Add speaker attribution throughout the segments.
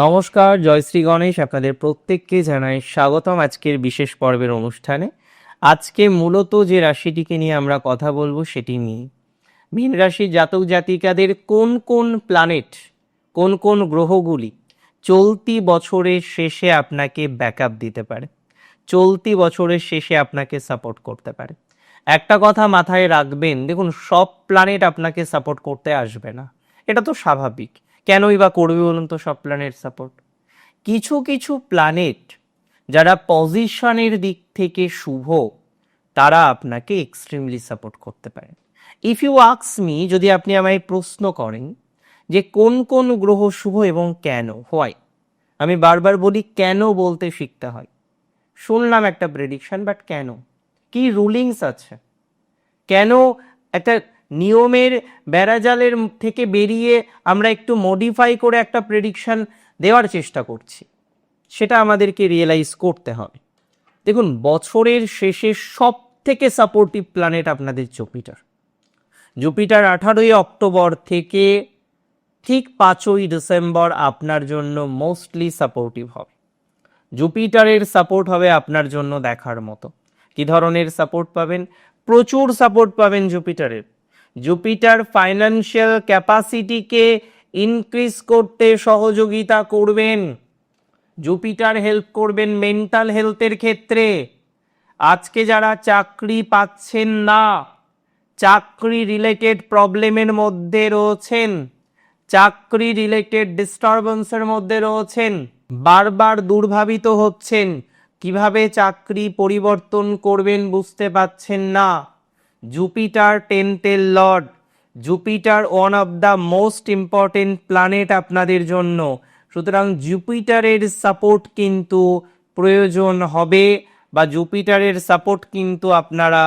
Speaker 1: নমস্কার জয়শ্রী গণেশ আপনাদের প্রত্যেককে জানাই স্বাগতম আজকের বিশেষ পর্বের অনুষ্ঠানে। আজকে মূলত যে রাশিটিকে নিয়ে আমরা কথা বলব সেটি নিয়ে। মীন রাশির জাতক জাতিকাদের কোন কোন প্ল্যানেট কোন কোন গ্রহগুলি চলতি বছরের শেষে আপনাকে ব্যাকআপ দিতে পারে, চলতি বছরের শেষে আপনাকে সাপোর্ট করতে পারে। একটা কথা মাথায় রাখবেন, দেখুন সব প্ল্যানেট আপনাকে সাপোর্ট করতে আসবে না। এটা তো স্বাভাবিক। কেনই বা করবে বলুন তো সব প্ল্যানেট সাপোর্ট কিছু কিছু প্ল্যানেট যারা পজিশনের দিক থেকে শুভ, তারা আপনাকে এক্সট্রিমলি সাপোর্ট করতে পারে। ইফ ইউ আক্স মি যদি আপনি আমায় প্রশ্ন করেন যে কোন কোন গ্রহ শুভ এবং কেন হোয়াই আমি বারবার বলি, কেন বলতে শিখতে হয়। শুনলাম একটা প্রেডিকশন বাট কেন? কি রুলিংস আছে? কেন একটা নিয়মের বেড়াজালের থেকে বেরিয়ে আমরা একটু মডিফাই করে একটা প্রেডিকশন দেওয়ার চেষ্টা করছি। সেটা আমাদেরকে রিয়েলাইজ করতে হবে। দেখুন, বছরের শেষে সব থেকে সাপোর্টিভ প্ল্যানেট আপনাদের জুপিটার জুপিটার আঠারোই অক্টোবর থেকে ঠিক পাঁচই ডিসেম্বর আপনার জন্য মোস্টলি সাপোর্টিভ হবে। জুপিটারের সাপোর্ট হবে আপনার জন্য দেখার মতো। কি ধরনের সাপোর্ট পাবেন? প্রচুর সাপোর্ট পাবেন জুপিটারের জুপিটার ফাইন্যান্সিয়াল ক্যাপাসিটিকে ইনক্রিজ করতে সহযোগিতা করবেন। জুপিটার হেল্প করবেন মেন্টাল হেলথের ক্ষেত্রে। আজকে যারা চাকরি পাচ্ছেন না, চাকরি রিলেটেড প্রবলেমের মধ্যে রয়েছেন, চাকরি রিলেটেড ডিস্টারবেন্সের মধ্যে রয়েছেন, বারবার দুর্ভাবিত হচ্ছেন, কীভাবে চাকরি পরিবর্তন করবেন বুঝতে পাচ্ছেন না। Jupiter টেন্টেল lord Jupiter one of the most important planet আপনাদের জন্য। সুতরাং জুপিটারের সাপোর্ট কিন্তু প্রয়োজন হবে বা জুপিটারের সাপোর্ট কিন্তু আপনারা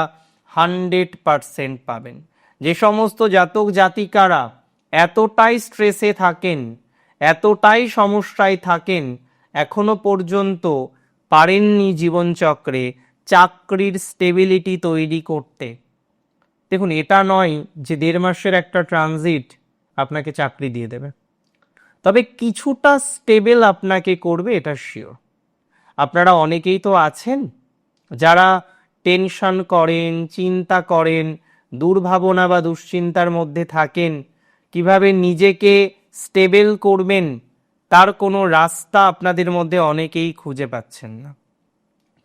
Speaker 1: হান্ড্রেড পারসেন্ট পাবেন। যে সমস্ত জাতক জাতিকারা এতটাই স্ট্রেসে থাকেন, এতটাই সমস্যায় থাকেন, এখনও পর্যন্ত পারেননি জীবনচক্রে চাকরির স্টেবিলিটি তৈরি করতে। দেখুন, এটা নয় যে দেড় মাসের একটা ট্রানজিট আপনাকে চাকরি দিয়ে দেবে। তবে কিছুটা স্টেবল আপনাকে করবে, এটা শিওর আপনারা অনেকেই তো আছেন যারা টেনশন করেন, চিন্তা করেন, দুর্ভাবনা বা দুশ্চিন্তার মধ্যে থাকেন। কীভাবে নিজেকে স্টেবল করবেন, তার কোনো রাস্তা আপনাদের মধ্যে অনেকেই খুঁজে পাচ্ছেন না।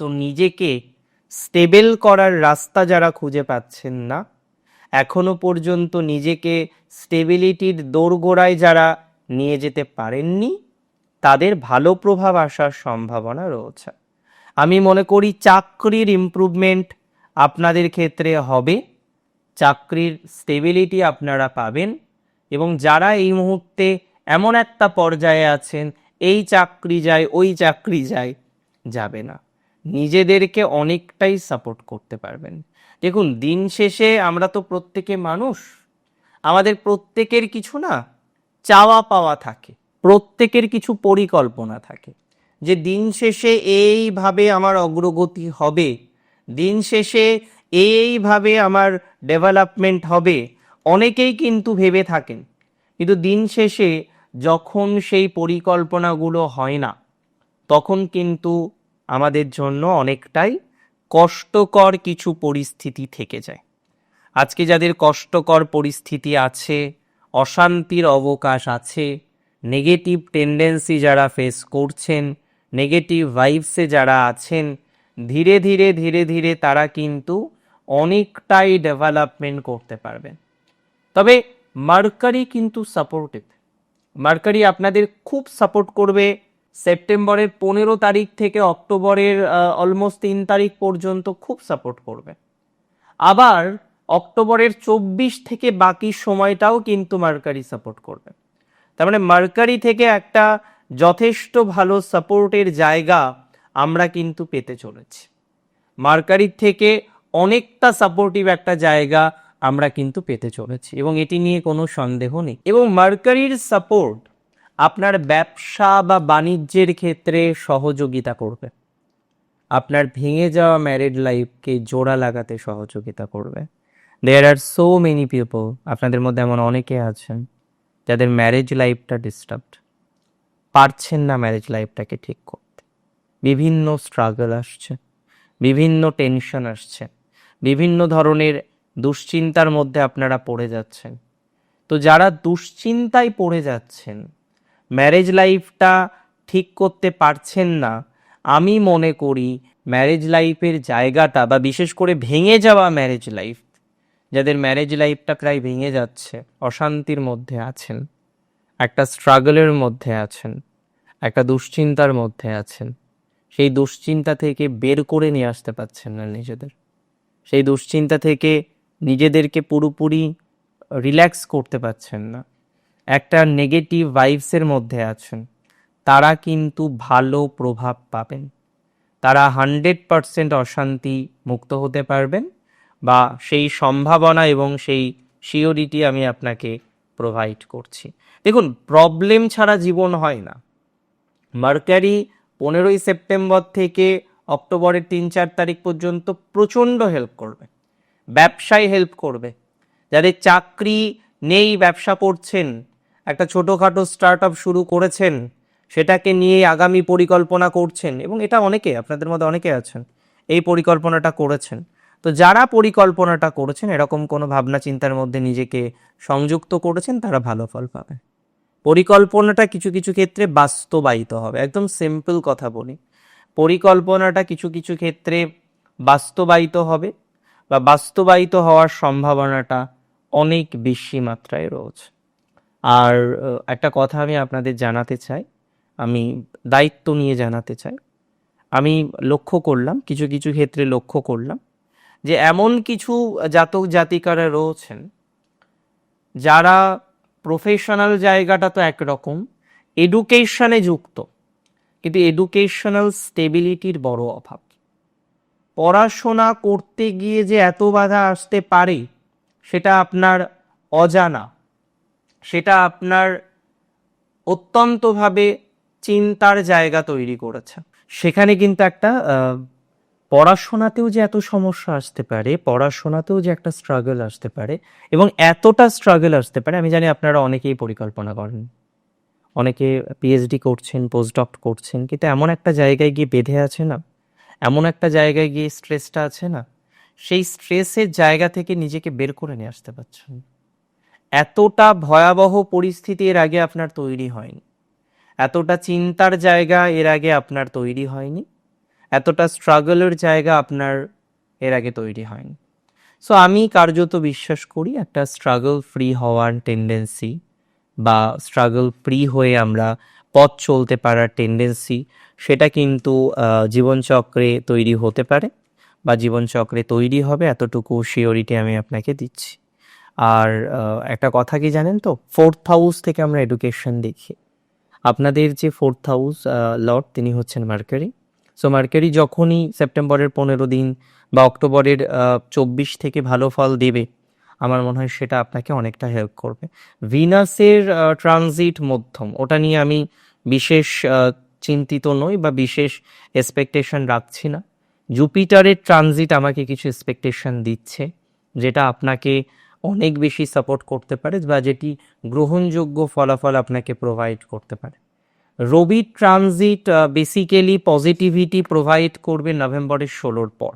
Speaker 1: তো নিজেকে স্টেবল করার রাস্তা যারা খুঁজে পাচ্ছেন না এখনও পর্যন্ত নিজেকে স্টেবিলিটির দোরগোড়ায় যারা নিয়ে যেতে পারেননি, তাদের ভালো প্রভাব আসার সম্ভাবনা রয়েছে। আমি মনে করি চাকরির ইমপ্রুভমেন্ট আপনাদের ক্ষেত্রে হবে, চাকরির স্টেবিলিটি আপনারা পাবেন এবং যারা এই মুহূর্তে এমন একটা পর্যায়ে আছেন, এই চাকরি যায়, ওই চাকরি যায়, যাবে না। নিজেদেরকে অনেকটাই সাপোর্ট করতে পারবেন। দেখুন, দিন শেষে আমরা তো প্রত্যেকে মানুষ। আমাদের প্রত্যেকের কিছু না, চাওয়া পাওয়া থাকে। প্রত্যেকের কিছু পরিকল্পনা থাকে। যে দিন শেষে এইভাবে আমার অগ্রগতি হবে, দিন শেষে এইভাবে আমার ডেভেলপমেন্ট হবে, অনেকেই কিন্তু ভেবে থাকেন। কিন্তু দিন শেষে যখন সেই পরিকল্পনাগুলো হয় না, তখন কিন্তু আমাদের জন্য অনেকটাই কষ্টকর কিছু পরিস্থিতি থেকে যায়। আজকে যাদের কষ্টকর পরিস্থিতি আছে, অশান্তির অবকাশ আছে নেগেটিভ টেন্ডেন্সি যারা ফেস করছেন নেগেটিভ ভাইবসে যারা আছেন, ধীরে ধীরে ধীরে ধীরে তারা কিন্তু অনেকটাই ডেভেলপমেন্ট করতে পারবেন। তবে মার্কারি কিন্তু সাপোর্টিভ মার্কারি আপনাদের খুব সাপোর্ট করবে সেপ্টেম্বরের পনেরো তারিখ থেকে অক্টোবরের অলমোস্ট তিন তারিখ পর্যন্ত খুব সাপোর্ট করবে। আবার অক্টোবরের চব্বিশ থেকে বাকি সময়টাও কিন্তু মার্কারি সাপোর্ট করবে। তার মানে মার্কারি থেকে একটা যথেষ্ট ভালো সাপোর্টের জায়গা আমরা কিন্তু পেতে চলেছি। মার্কারির থেকে অনেকটা সাপোর্টিভ একটা জায়গা আমরা কিন্তু পেতে চলেছি এবং এটি নিয়ে কোনো সন্দেহ নেই। এবং মার্কারির সাপোর্ট আপনার ব্যবসা বা বাণিজ্যের ক্ষেত্রে সহযোগিতা করবে। আপনার ভেঙে যাওয়া ম্যারিড লাইফকে জোড়া লাগাতে সহযোগিতা করবে। There are so many people আপনাদের মধ্যে এমন অনেকে আছেন, যাদের ম্যারেজ লাইফটা ডিস্টার্বড পারছেন না ম্যারেজ লাইফটাকে ঠিক করতে। বিভিন্ন স্ট্রাগল আসছে, বিভিন্ন টেনশন আসছে, বিভিন্ন ধরনের দুশ্চিন্তার মধ্যে আপনারা পড়ে যাচ্ছেন। তো যারা দুশ্চিন্তায় পড়ে যাচ্ছেন ম্যারেজ লাইফটা ঠিক করতে পারছেন না। আমি মনে করি ম্যারেজ লাইফের জায়গাটা বা বিশেষ করে ভেঙে যাওয়া ম্যারেজ লাইফ যাদের ম্যারেজ লাইফটা প্রায় ভেঙে যাচ্ছে, অশান্তির মধ্যে আছেন, একটা স্ট্রাগলের মধ্যে আছেন, একটা দুশ্চিন্তার মধ্যে আছেন, সেই দুশ্চিন্তা থেকে বের করে নিয়ে আসতে পারছেন না নিজেদের। সেই দুশ্চিন্তা থেকে নিজেদেরকে পুরোপুরি রিল্যাক্স করতে পারছেন না। একটা নেগেটিভ ভাইবসের মধ্যে আছেন। তারা কিন্তু ভালো প্রভাব পাবেন। তারা হান্ড্রেড পারসেন্ট অশান্তি মুক্ত হতে পারবেন বা সেই সম্ভাবনা এবং সেই সিওরিটি আমি আপনাকে প্রোভাইড করছি। দেখুন প্রবলেম ছাড়া জীবন হয় না। মার্কারি পনেরোই সেপ্টেম্বর থেকে অক্টোবরের তিন চার তারিখ পর্যন্ত প্রচণ্ড হেল্প করবে। ব্যবসায় হেল্প করবে। যাদের চাকরি নেই, ব্যবসা করছেন একটা ছোটোখাটো স্টার্ট আপ শুরু করেছেন, সেটাকে নিয়ে আগামী পরিকল্পনা করছেন, এবং এটা অনেকে, আপনাদের মধ্যে অনেকে আছেন, এই পরিকল্পনাটা করেছেন। তো যারা পরিকল্পনাটা করেছেন, এরকম কোনো ভাবনা চিন্তার মধ্যে নিজেকে সংযুক্ত করেছেন, তারা ভালো ফল পাবে পরিকল্পনাটা কিছু কিছু ক্ষেত্রে বাস্তবায়িত হবে। একদম সিম্পল কথা বলি। পরিকল্পনাটা কিছু কিছু ক্ষেত্রে বাস্তবায়িত হবে, বা বাস্তবায়িত হওয়ার সম্ভাবনাটা অনেক বেশি মাত্রায় রয়েছে। আর একটা কথা আমি আপনাদের জানাতে চাই। আমি দায়িত্ব নিয়ে জানাতে চাই। আমি লক্ষ্য করলাম, কিছু কিছু ক্ষেত্রে লক্ষ্য করলাম যে এমন কিছু জাতক জাতিকারা রয়েছেন যারা প্রফেশনাল জায়গাটা তো একরকম এডুকেশনে যুক্ত, কিন্তু এডুকেশনাল স্টেবিলিটির বড় অভাব। পড়াশোনা করতে গিয়ে যে এত বাধা আসতে পারে, সেটা আপনার অজানা। সেটা আপনার অত্যন্তভাবে চিন্তার জায়গা তৈরি করেছে। সেখানে কিন্তু একটা পড়াশোনাতেও যে এত সমস্যা আসতে পারে, পড়াশোনাতেও যে একটা স্ট্রাগল আসতে পারে এবং এতটা স্ট্রাগল আসতে পারে, আমি জানি আপনারা অনেকেই পরিকল্পনা করেন। অনেকে পিএইচডি করছেন পোস্টডক করছেন, কিন্তু এমন একটা জায়গায় গিয়ে বেঁধে আছে না? এমন একটা জায়গায় গিয়ে স্ট্রেসটা আছে না? সেই স্ট্রেসের জায়গা থেকে নিজেকে বের করে নিয়ে আসতে পারছেন। এতটা ভয়াবহ পরিস্থিতি এর আগে আপনার তৈরি হয়নি। এতটা চিন্তার জায়গা এর আগে আপনার তৈরি হয়নি। এতটা স্ট্রাগলের জায়গা আপনার এর আগে তৈরি হয়নি। সো আমি কার্যত বিশ্বাস করি একটা স্ট্রাগল ফ্রি হওয়ার টেন্ডেন্সি বা স্ট্রাগল ফ্রি হয়ে আমরা পথ চলতে পারার টেন্ডেন্সি সেটা কিন্তু জীবনচক্রে তৈরি হতে পারে বা জীবনচক্রে তৈরি হবে। এতটুকু শিওরিটি আমি আপনাকে দিচ্ছি। আর একটা কথা কি জানেন তো? ফোর্থ হাউস থেকে আমরা এডুকেশন দেখি। আপনাদের যে ফোর্থ হাউস লর্ড তিনি হচ্ছেন মার্কারি সো মার্কারি যখনই সেপ্টেম্বরের পনেরো দিন বা অক্টোবরের চব্বিশ থেকে ভালো ফল দেবে, আমার মনে হয় সেটা আপনাকে অনেকটা হেল্প করবে। ভিনাসের ট্রানজিট মধ্যম, ওটা নিয়ে আমি বিশেষ চিন্তিত নই বা বিশেষ এক্সপেকটেশন রাখছি না। জুপিটারের ট্রানজিট আমাকে কিছু এক্সপেকটেশন দিচ্ছে, যেটা আপনাকে অনেক বেশি সাপোর্ট করতে পারে বা যেটি গ্রহণযোগ্য ফলাফল আপনাকে প্রোভাইড করতে পারে। Ravi transit basically positivity provide করবে নভেম্বরের ষোলোর পর।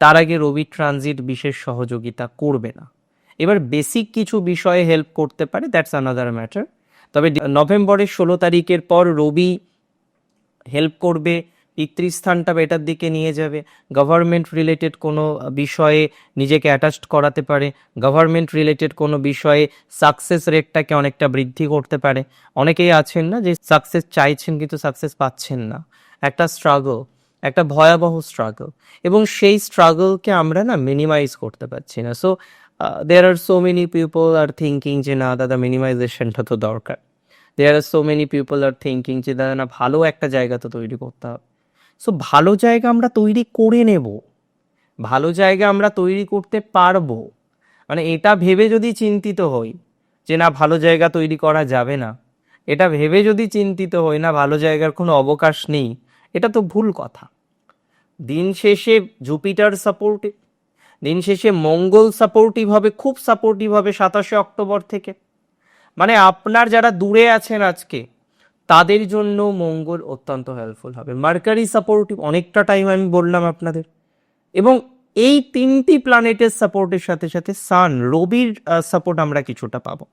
Speaker 1: তার আগে রবি ট্রানজিট বিশেষ সহযোগিতা করবে না। এবার বেসিক কিছু বিষয়ে হেল্প করতে পারে দ্যাটস আনাদার ম্যাটার তবে নভেম্বরের ষোলো তারিখের পর রবি হেল্প করবে পিতৃস্থানটা বেটার দিকে নিয়ে যাবে। গভর্নমেন্ট রিলেটেড কোনো বিষয়ে নিজেকে অ্যাটাচড করাতে পারে। গভর্নমেন্ট রিলেটেড কোনো বিষয়ে সাকসেস রেটটাকে অনেকটা বৃদ্ধি করতে পারে। অনেকেই আছেন না যে সাকসেস চাইছেন কিন্তু সাকসেস পাচ্ছেন না। একটা স্ট্রাগল একটা ভয়াবহ স্ট্রাগল এবং সেই স্ট্রাগলকে আমরা না মিনিমাইজ করতে পারছি না। So there are so many people are thinking যে না, দাদা মিনিমাইজেশনটা তো দরকার। There are so many people are thinking যে, দাদা, না, ভালো একটা জায়গা তো তৈরি করতে হবে। সো ভালো জায়গা আমরা তৈরি করে নেব। ভালো জায়গা আমরা তৈরি করতে পারব। মানে এটা ভেবে যদি চিন্তিত হই যে না, ভালো জায়গা তৈরি করা যাবে না, এটা ভেবে যদি চিন্তিত হই না, ভালো জায়গার কোনো অবকাশ নেই, এটা তো ভুল কথা। দিন শেষে জুপিটার সাপোর্টিভ দিন শেষে মঙ্গল সাপোর্টিভ হবে, খুব সাপোর্টিভ হবে সাতাশে অক্টোবর থেকে। মানে আপনার যারা দূরে আছেন আজকে তাদের জন্য মঙ্গল অত্যন্ত হেল্পফুল হবে। মার্কারি সাপোর্টিভ অনেকটা টাইম আমি বললাম আপনাদের। এবং এই তিনটি প্ল্যানেটের সাপোর্টের সাথে সাথে সান রবির সাপোর্ট আমরা কিছুটা পাবো।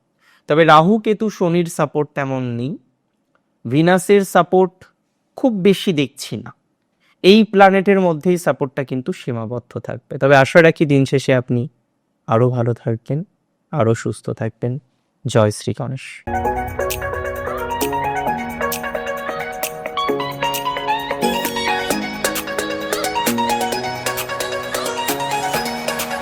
Speaker 1: তবে রাহু, কেতু, শনির সাপোর্ট তেমন নেই। ভিনাসের সাপোর্ট খুব বেশি দেখছি না। এই প্ল্যানেটের মধ্যেই সাপোর্টটা কিন্তু সীমাবদ্ধ থাকবে। তবে আশা রাখি দিন শেষে আপনি আরও ভালো থাকবেন আরও সুস্থ থাকবেন। জয় শ্রী গণেশ।